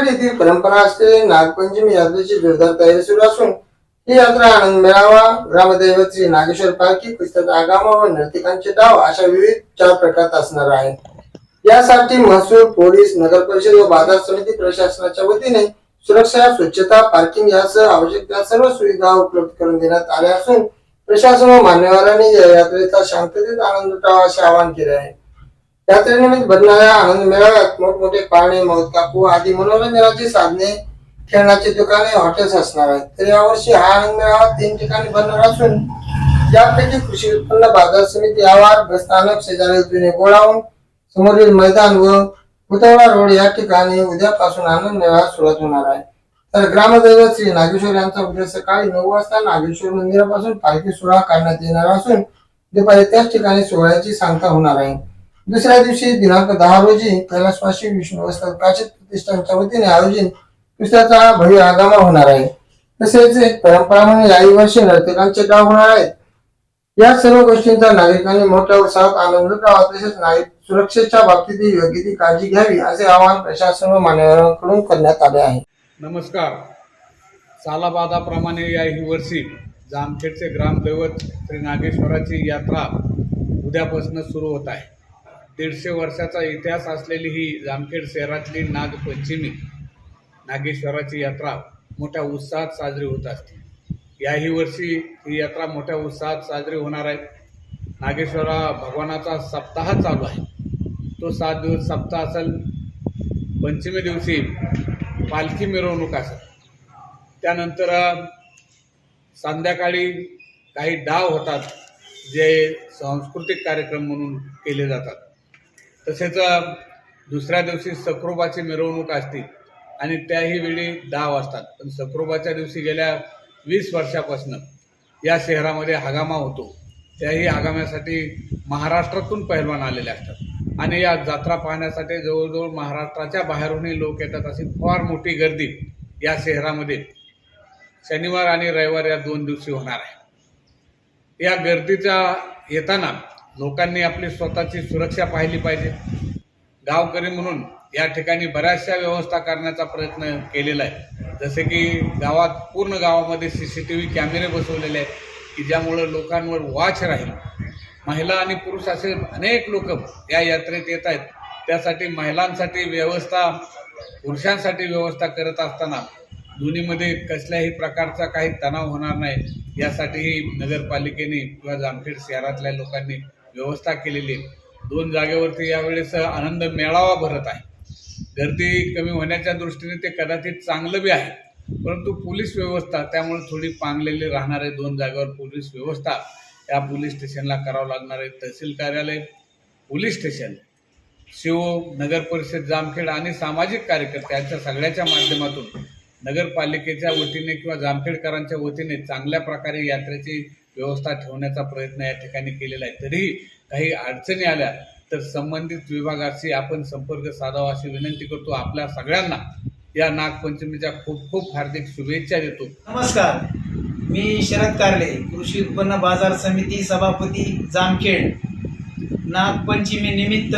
नांदेड येथील परंपरा असलेली नागपंचमी यात्रेची जोरदार तयारी सुरू असून ही यात्रा आनंद मेळावा ग्रामदैवत श्री नागेश्वर पालखी पुस्तक आगामा व नर्तिकांचे डाव अशा विविध चार प्रकारात असणार आहे. यासाठी महसूल पोलीस नगर परिषद व बाजार समिती प्रशासनाच्या वतीने सुरक्षा स्वच्छता पार्किंग यासह आवश्यक त्या सर्व सुविधा उपलब्ध करून देण्यात आल्या असून प्रशासन व मान्यवरांनी या यात्रेचा शांततेत आनंद लुटावा असे आवाहन केले आहे. यात्रेनिमित्त भरणाऱ्या आनंद मेळाव्यात मोठमोठे पाळणे मौत काकू आदी मनोरंजनाची साधने खेळण्याची दुकाने हॉटेल्स असणार आहेत. तर यावर्षी हा आनंद मेळावा तीन ठिकाणी भरणार असून यापैकी कृषी उत्पन्न बाजार समिती आवार बसस्थानक शेजारी जुने गोळावून समोरील मैदान व उतवडा रोड या ठिकाणी उद्यापासून आनंद मेळावा सुरुवात होणार आहे. तर ग्रामदैवत श्री नागेश्वर यांचा उद्या सकाळी नऊ वाजता नागेश्वर मंदिरापासून पालखी सोहळा काढण्यात येणार असून दुपारी त्याच ठिकाणी सोहळ्याची सांगता होणार आहे. दुसऱ्या दिवशी दिनांक दहा रोजी कैलासवासी विष्णू वस्त्र प्राचीन प्रतिष्ठानच्या वतीने आयोजित दुसऱ्याचा भव्य आगामा होणार आहे. तसेच परंपरा म्हणून याही वर्षी नर्तकांचे गाव होणार आहेत या सर्व गोष्टींचा नागरिकांनी मोठ्या उत्साहात आनंद लुटावा तसेच नागरिक सुरक्षेच्या बाबतीत योग्य ती काळजी घ्यावी असे आवाहन प्रशासन व मान्यवरांकडून करण्यात आले आहे. नमस्कार. सालाबादाप्रमाणे या ही वर्षी जामखेडचे ग्रामदैवत श्री नागेश्वराची यात्रा उद्यापासून सुरू होत आहे. दीडशे वर्षाचा इतिहास असलेली ही जामखेड शहरातली नागपंचमी नागेश्वराची यात्रा मोठ्या उत्साहात साजरी होत असते. याही वर्षी ही यात्रा मोठ्या उत्साहात साजरी होणार आहे. नागेश्वरा भगवानाचा सप्ताह चालू आहे. तो सात दिवस सप्ताह असेल. पंचमी दिवशी पालखी मिरवणूक असेल. त्यानंतर संध्याकाळी काही डाव होतात जे सांस्कृतिक कार्यक्रम म्हणून केले जातात. तसेच दुसऱ्या दिवशी सक्रोबाची मिरवणूक असते आणि त्याही वेळी दहा वाजतात. पण सक्रोबाच्या दिवशी गेल्या वीस वर्षापासून या शहरामध्ये हगामा होतो. त्याही हगाम्यासाठी महाराष्ट्रातून पहिलवान आलेले असतात. आणि या जत्रा पाहण्यासाठी जवळजवळ महाराष्ट्राच्या बाहेरूनही लोक येतात अशी फार मोठी गर्दी या शहरामध्ये शनिवार आणि रविवार या दोन दिवशी होणार आहे. या गर्दीचा येताना लोकांनी आपली स्वतःची सुरक्षा पाहिली पाहिजे. गावकरी म्हणून या ठिकाणी बऱ्याचशा व्यवस्था करण्याचा प्रयत्न केलेला आहे. जसे की गावात पूर्ण गावामध्ये सी सी टी व्ही कॅमेरे बसवलेले आहेत की ज्यामुळं लोकांवर वाच राहील. महिला आणि पुरुष असे अनेक लोक या यात्रेत येत आहेत. त्यासाठी महिलांसाठी व्यवस्था पुरुषांसाठी व्यवस्था करत असताना दोन्हीमध्ये कसल्याही प्रकारचा काही तणाव होणार नाही. यासाठीही नगरपालिकेने किंवा जामखेड शहरातल्या लोकांनी व्यवस्था केलेली आहे. दोन जागेवरती यावेळेस आनंद मेळावा भरत आहे. गर्दी कमी होण्याच्या दृष्टीने ते कदाचित चांगलं बी आहे. परंतु पोलीस व्यवस्था त्यामुळे थोडी पांगलेली राहणार आहे. दोन जागेवर पोलीस व्यवस्था या पोलीस स्टेशनला करावं लागणार आहे. तहसील कार्यालय पोलीस स्टेशन शिव नगर परिषद जामखेड आणि सामाजिक कार्यकर्ते यांच्या सगळ्याच्या माध्यमातून नगरपालिकेच्या वतीने किंवा जामखेडकरांच्या वतीने चांगल्या प्रकारे यात्रेची व्यवस्था ठेवण्याचा प्रयत्न या ठिकाणी केलेला आहे. तरीही काही अडचणी आल्या तर संबंधित विभागाशी आपण संपर्क साधावा अशी विनंती करतो. आपल्या सगळ्यांना या नागपंचमीच्या खूप खूप हार्दिक शुभेच्छा देतो. नमस्कार. मी शरद कारले कृषी उत्पन्न बाजार समिती सभापती जामखेड. नागपंचमी निमित्त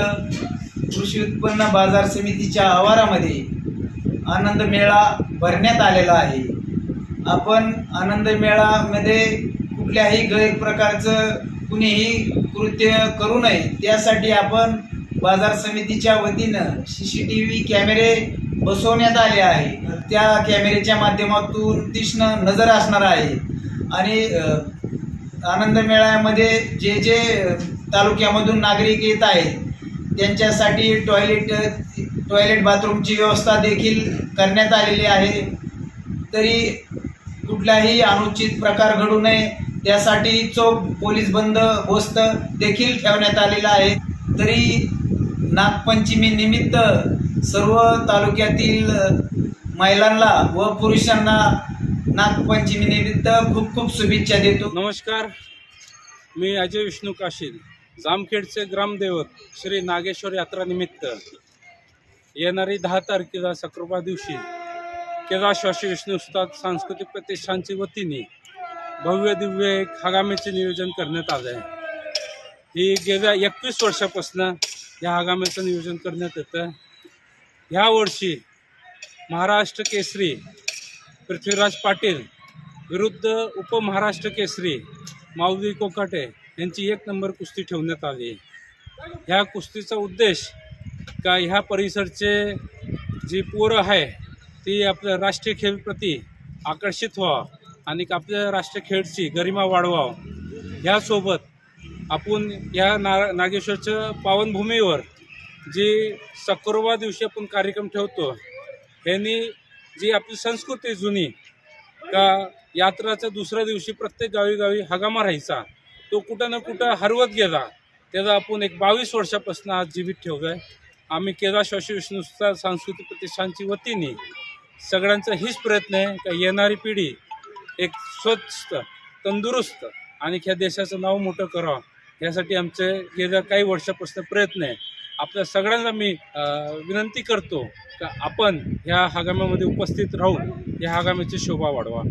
कृषी उत्पन्न बाजार समितीच्या आवारामध्ये आनंद मेळा भरण्यात आलेला आहे. आपण आनंद मेळामध्ये कुठल्याही गैरप्रकारचं कुणीही कृत्य करू नये. त्यासाठी आपण बाजार समितीच्या वतीनं सी सी टी व्ही कॅमेरे बसवण्यात आले आहे. त्या कॅमेरेच्या माध्यमातून तीक्ष्ण नजर असणार आहे. आणि आनंद मेळ्यामध्ये जे जे तालुक्यामधून नागरिक येत आहेत त्यांच्यासाठी टॉयलेट टॉयलेट बाथरूमची व्यवस्था देखील करण्यात आलेली आहे. तरी कुठलाही अनुचित प्रकार घडू नये. त्यासाठी चोख पोलीस बंदोबस्त देखील ठेवण्यात आलेला आहे. तरी नागपंचमी निमित्त सर्व तालुक्यातील महिलांना व पुरुषांना नागपंचमी निमित्त खूप खूप शुभेच्छा देतो. नमस्कार. मी अजय विष्णू काशील जामखेडचे ग्रामदैवत श्री नागेश्वर यात्रानिमित्त येणारी दहा तारखेला सक्रपा दिवशी केदारश्वासी विष्णू सांस्कृतिक प्रतिष्ठानच्या वतीने भव्य दिव्य एक हगाम्याचे नियोजन करण्यात आलं आहे. ही गेल्या एकवीस वर्षापासून या हगाम्याचं नियोजन करण्यात येतं ह्या वर्षी महाराष्ट्र केसरी पृथ्वीराज पाटील विरुद्ध उपमहाराष्ट्र केसरी माऊली कोकाटे यांची एक नंबर कुस्ती ठेवण्यात आली ह्या कुस्तीचा उद्देश का ह्या परिसरचे जी पोरं आहे ती आपल्या राष्ट्रीय खेळप्रती आकर्षित व्हावं. आणि आपल्या राष्ट्रीय खेळची गरिमा वाढवाव. ह्यासोबत आपण या ना नागेश्वरच्या पावनभूमीवर जी शुक्रवार दिवशी आपण कार्यक्रम ठेवतो ह्यांनी जी आपली संस्कृती जुनी का यात्राच्या दुसऱ्या दिवशी प्रत्येक गावी गावी हगामा राहायचा तो कुठं ना कुठं हरवत गेला त्याचा आपण एक बावीस वर्षापासून आज जीवित ठेवतो आहे आम्ही केदार शशी विष्णूचा सांस्कृतिक प्रतिष्ठानची वतीने सगळ्यांचा हीच प्रयत्न आहे का येणारी पिढी एक स्वच्छ तंदुरुस्त आणि ह्या देशाचं नाव मोठं करावं. यासाठी आमचे गेल्या काही वर्षापासून प्रयत्न आहे आपल्या सगळ्यांना मी विनंती करतो का आपण ह्या हगाम्यामध्ये उपस्थित राहून या हगाम्याची शोभा वाढवा.